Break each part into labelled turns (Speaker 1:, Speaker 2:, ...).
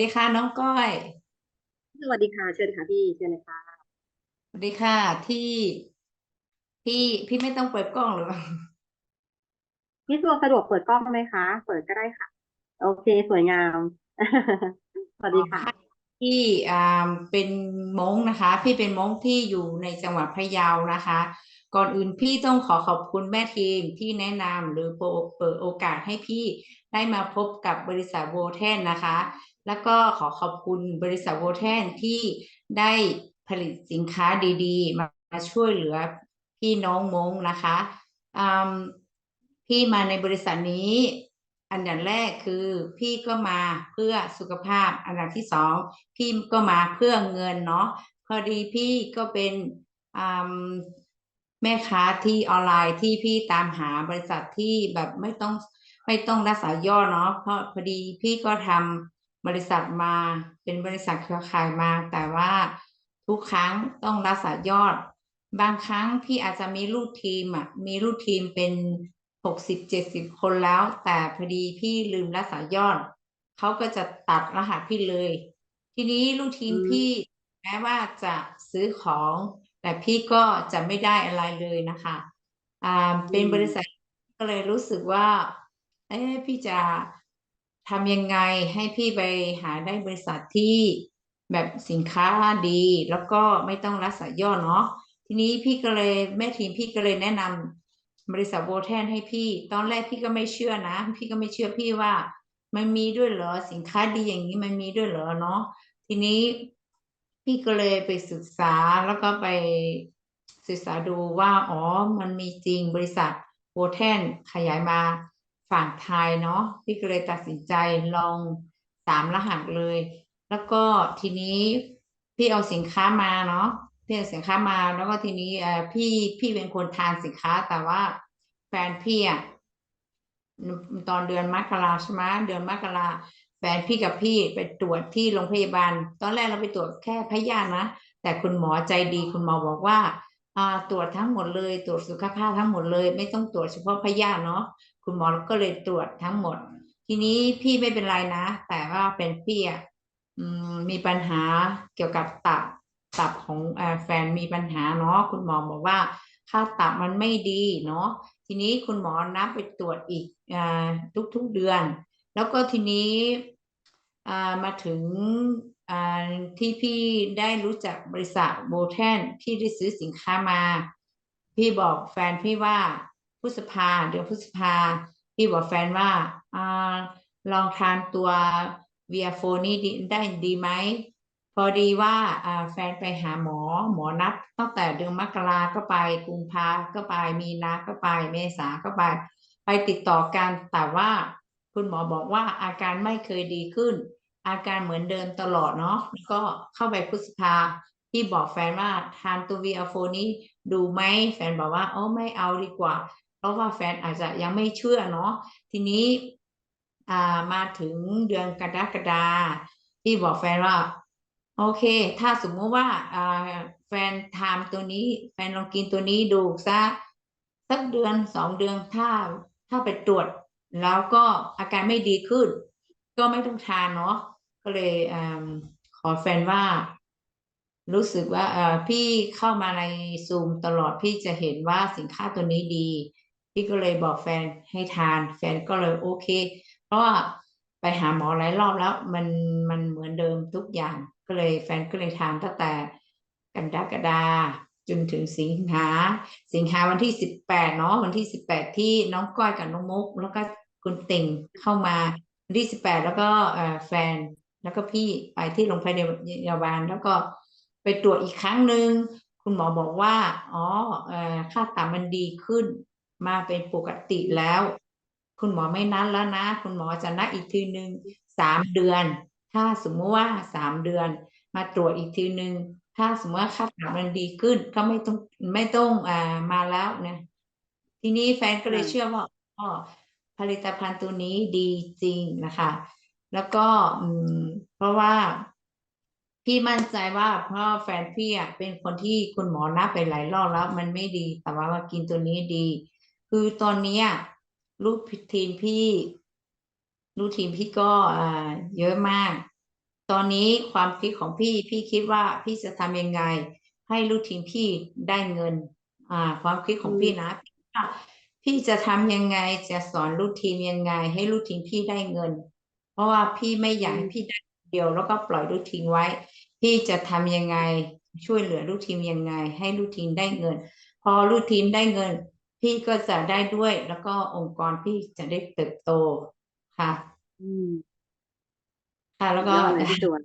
Speaker 1: ดีค่ะน้องก้อย
Speaker 2: สวัสดีค่ะ เชิญค่ะพี่เชิญเลยค่ะ
Speaker 1: สวัสดีค่ะที่พี่พี่ไม่ต้องเปิดกล้องหรือเปล่า
Speaker 2: พี่สะดวกสะดวกเปิดกล้องไหมคะ เปิดก็ได้ค่ะ โอเค สวยงาม สวัสดีค่ะ
Speaker 1: พี่อ่าเป็นม้งนะคะ พี่เป็นม้งที่อยู่ในจังหวัดพะเยานะคะ ก่อนอื่นพี่ต้องขอขอบคุณแม่ทีมที่แนะนำหรือเปิดเปิดโอกาสให้พี่ได้มาพบกับบริษัทโวเทนนะคะ แล้วก็ขอขอบคุณบริษัทโวเทนที่ได้ผลิตสินค้าดีๆ มาช่วยเหลือพี่น้องม้งนะคะพี่มาในบริษัทนี้ อันดับแรกคือพี่ก็มาเพื่อสุขภาพ อันดับที่สองพี่ก็มาเพื่อเงินเนาะพอดีพี่ก็เป็นแม่ค้าที่ออนไลน์ที่พี่ตามหาบริษัทที่แบบไม่ต้องไม่ต้องรักษาย่อเนาะเพราะพอดีพี่ก็ทำ บริษัทมาเป็นบริษัทเครือข่ายมา แต่ว่าทุกครั้งต้องรักษายอด บางครั้งพี่อาจจะมีลูกทีมอะมีลูกทีมเป็นหกสิบเจ็ดสิบคนแล้ว แต่พอดีพี่ลืมรักษายอดเขาก็จะตัดรหัสพี่เลย ทีนี้ลูกทีม
Speaker 2: อืม
Speaker 1: พี่แม้ว่าจะซื้อของ แต่พี่ก็จะไม่ได้อะไรเลยนะคะอ่าเป็นบริษัทก็เลยรู้สึกว่า เอ๊ะพี่จะ ทำยังไงให้พี่ไปหาได้บริษัทที่แบบสินค้าดี แล้วก็ไม่ต้องรักษาย่อเนาะทีนี้พี่ก็เลยแม่ทีมพี่ก็เลยแนะนำบริษัทโบแทนให้พี่ ตอนแรกพี่ก็ไม่เชื่อนะ พี่ก็ไม่เชื่อพี่ว่า มันมีด้วยเหรอสินค้าดีอย่างนี้มันมีด้วยเหรอเนาะทีนี้พี่ก็เลยไปศึกษาแล้วก็ไปศึกษาดูว่า อ๋อ มันมีจริงบริษัทโบแทนขยายมา ฝั่งไทยเนาะพี่ก็เลยตัดสินใจลองสามรหัสเลย แล้วก็ทีนี้พี่เอาสินค้ามาเนาะพี่เอาสินค้ามาแล้วก็ทีนี้เออพี่พี่เป็นคนทานสินค้าแต่ว่าแฟนพี่อะตอนเดือนมกราใช่ไหมเดือนมกราแฟนพี่กับพี่ไปตรวจที่โรงพยาบาล ตอนแรกเราไปตรวจแค่พยาธินะ แต่คุณหมอใจดีคุณหมอบอกว่าอ่าตรวจทั้งหมดเลย ตรวจสุขภาพทั้งหมดเลย ไม่ต้องตรวจเฉพาะพยาธิเนาะ คุณหมอก็เลยตรวจทั้งหมด ทีนี้พี่ไม่เป็นไรนะ แต่ว่าเป็นพี่อะมีปัญหาเกี่ยวกับตับตับของแฟนมีปัญหาเนาะคุณหมอบอกว่าค่าตับมันไม่ดีเนาะทีนี้คุณหมอนัดไปตรวจอีกอทุกๆเดือน แล้วก็ทีนี้มาถึงที่พี่ได้รู้จักบริษัทโบแทนพี่ได้ซื้อสินค้ามา พี่บอกแฟนพี่ว่า พฤษภาเดือนพฤษภาพี่บอกแฟนว่าอ่าลองทานตัวเวียโฟนี่ได้ดีไหมพอดีว่าแฟนไปหาหมอหมอนัดตั้งแต่เดือนมกราก็ไปกุมภาก็ไปมีนาก็ไปเมษาก็ไป ไปติดต่อกันแต่ว่า คุณหมอบอกว่าอาการไม่เคยดีขึ้น อาการเหมือนเดิมตลอดเนาะก็เข้าไปพฤษภาพี่บอกแฟนว่าทานตัววีอโฟนี้ดูไหมแฟนบอกว่าโอ้ไม่เอาดีกว่า เพราะว่าแฟนอาจจะยังไม่เชื่อเนาะทีนี้มาถึงเดือนกรกฎาพี่บอกแฟนว่า โอเค ถ้าสมมุติว่าแฟนทานตัวนี้ แฟนลองกินตัวนี้ดูสักสักเดือนสองเดือนถ้าถ้าไปตรวจ แล้วก็อาการไม่ดีขึ้น ก็ไม่ต้องทานเนาะก็เลยอขอแฟนว่า รู้สึกว่าพี่เข้ามาในซูมตลอดพี่จะเห็นว่าสินค้าตัวนี้ดี พี่ก็เลยบอกแฟนให้ทาน แฟนก็เลยโอเค เพราะว่าไปหาหมอหลายรอบแล้วมันมันเหมือนเดิมทุกอย่าง ก็เลยแฟนก็เลยทานตั้งแต่กันดากดาจนถึงสิงหา สิงหาวันที่สิบแปดเนาะวันที่สิบแปดที่น้องก้อยกับน้องมุก แล้วก็คุณติ่งเข้ามาวันที่สิบแปดแล้วก็แฟนแล้วก็พี่ไปที่โรงพยาบาลแล้วก็ไปตรวจอีกครั้งหนึ่งคุณหมอบอกว่า อ๋อเอ่อค่าตับมันดีขึ้น มาเป็นปกติแล้ว คุณหมอไม่นัดแล้วนะ คุณหมอจะนัดอีกทีหนึ่งสามเดือน ถ้าสมมติว่าสามเดือน มาตรวจอีกทีหนึ่งถ้าสมมติว่าค่าตับมันดีขึ้น ก็ไม่ต้องไม่ต้องอ่ามาแล้วนะทีนี้แฟนก็เลยเชื่อว่าอ๋อผลิตภัณฑ์ตัวนี้ดีจริงนะคะ แล้วก็อืมเพราะว่าพี่มั่นใจว่าเพราะแฟนพี่อะเป็นคนที่คุณหมอนัดไปหลายรอบแล้ว มันไม่ดี แต่ว่ามากินตัวนี้ดี คือตอนเนี้ยลูกทีมพี่ลูกทีมพี่ก็อ่าเยอะมาก ตอนนี้ความคิดของพี่พี่คิดว่าพี่จะทำยังไง ให้ลูกทีมพี่ได้เงิน อ่า ความคิดของพี่นะพี่ว่าพี่จะทำยังไงจะสอนลูกทีมยังไง ให้ลูกทีมพี่ได้เงิน เพราะว่าพี่ไม่อยากให้พี่ได้เดียว แล้วก็ปล่อยลูกทีมไว้ พี่จะทำยังไงช่วยเหลือลูกทีมยังไง ให้ลูกทีมได้เงิน พอลูกทีมได้เงิน พี่ก็จะได้ด้วยแล้วก็องค์กรพี่จะได้เติบโตค่ะ
Speaker 2: อืม
Speaker 1: ค่ะ แล้วก็
Speaker 2: ยอดเลยพี่จวน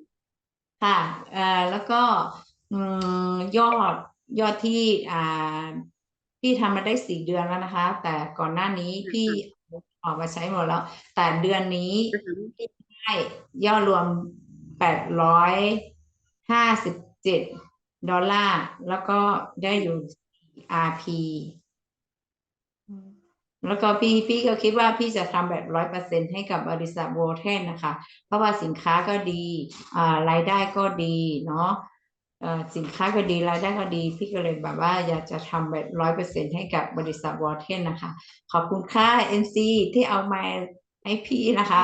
Speaker 1: ค่ะเอ่อแล้วก็อืมยอดยอดที่อ่าพี่ทำมาได้สี่เดือนแล้วนะคะ แต่ก่อนหน้านี้พี่ออกมาใช้หมดแล้ว แต่เดือนนี้
Speaker 2: อือฮึ
Speaker 1: พี่ได้ยอดรวมแปดร้อยห้าสิบเจ็ดดอลลาร์แล้วก็ได้อยู่ RP แล้วก็พี่พี่ก็คิดว่าพี่จะทำแบบร้อยเปอร์เซ็นให้กับบริษัทโวเทนนะคะ เพราะว่าสินค้าก็ดีอ่ารายได้ก็ดีเนาะอ่อสินค้าก็ดีรายได้ก็ดี พี่ก็เลยแบบว่าอยากจะทำแบบร้อยเปอร์เซ็นให้กับบริษัทวอเทนนะคะ ขอบคุณค่ะ MC ที่เอามาให้พี่นะคะ